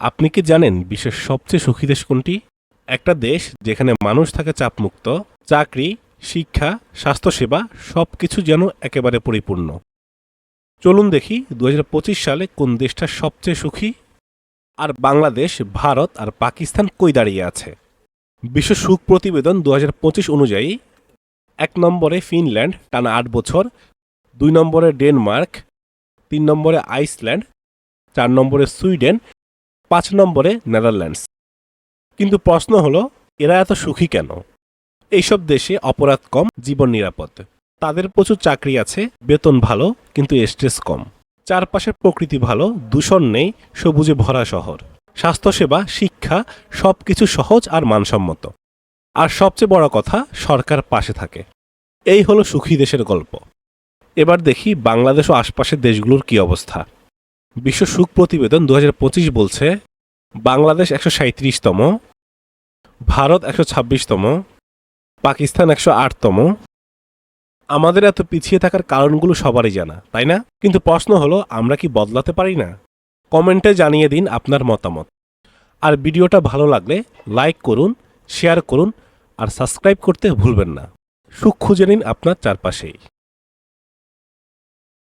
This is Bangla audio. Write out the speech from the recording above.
আপনি কি জানেন বিশ্বের সবচেয়ে সুখী দেশ কোনটি? একটা দেশ যেখানে মানুষ থাকে চাপমুক্ত, চাকরি, শিক্ষা, স্বাস্থ্যসেবা সব কিছু যেন একেবারে পরিপূর্ণ। চলুন দেখি দু হাজার পঁচিশ সালে কোন দেশটা সবচেয়ে সুখী। আর বাংলাদেশ, ভারত আর পাকিস্তান কই দাঁড়িয়ে আছে? বিশ্ব সুখ প্রতিবেদন দু হাজার পঁচিশ অনুযায়ী, এক নম্বরে ফিনল্যান্ড, টানা আট বছর, দুই নম্বরে ডেনমার্ক, তিন নম্বরে আইসল্যান্ড, চার নম্বরে সুইডেন পাঁচ নম্বরে নেদারল্যান্ডস। কিন্তু প্রশ্ন হলো, এরা এত সুখী কেন? এইসব দেশে অপরাধ কম, জীবন নিরাপদ। তাদের প্রচুর চাকরি আছে, বেতন ভালো, কিন্তু স্ট্রেস কম। চারপাশের প্রকৃতি ভালো, দূষণ নেই, সবুজে ভরা শহর। স্বাস্থ্যসেবা, শিক্ষা, সবকিছু সহজ আর মানসম্মত। আর সবচেয়ে বড় কথা, সরকার পাশে থাকে। এই হলো সুখী দেশের গল্প। এবার দেখি বাংলাদেশ ও আশপাশের দেশগুলোর কি অবস্থা। বিশ্ব সুখ প্রতিবেদন দু হাজার পঁচিশ বলছে বাংলাদেশ একশো সাঁত্রিশতম ভারত একশো ছাব্বিশতম, পাকিস্তান একশো আটতম। আমাদের এত পিছিয়ে থাকার কারণগুলো সবারই জানা, তাই না? কিন্তু প্রশ্ন হলো, আমরা কি বদলাতে পারি না? কমেন্টে জানিয়ে দিন আপনার মতামত। আর ভিডিওটা ভালো লাগলে লাইক করুন, শেয়ার করুন, আর সাবস্ক্রাইব করতে ভুলবেন না। সুখ খুঁজে নিন আপনার চারপাশেই।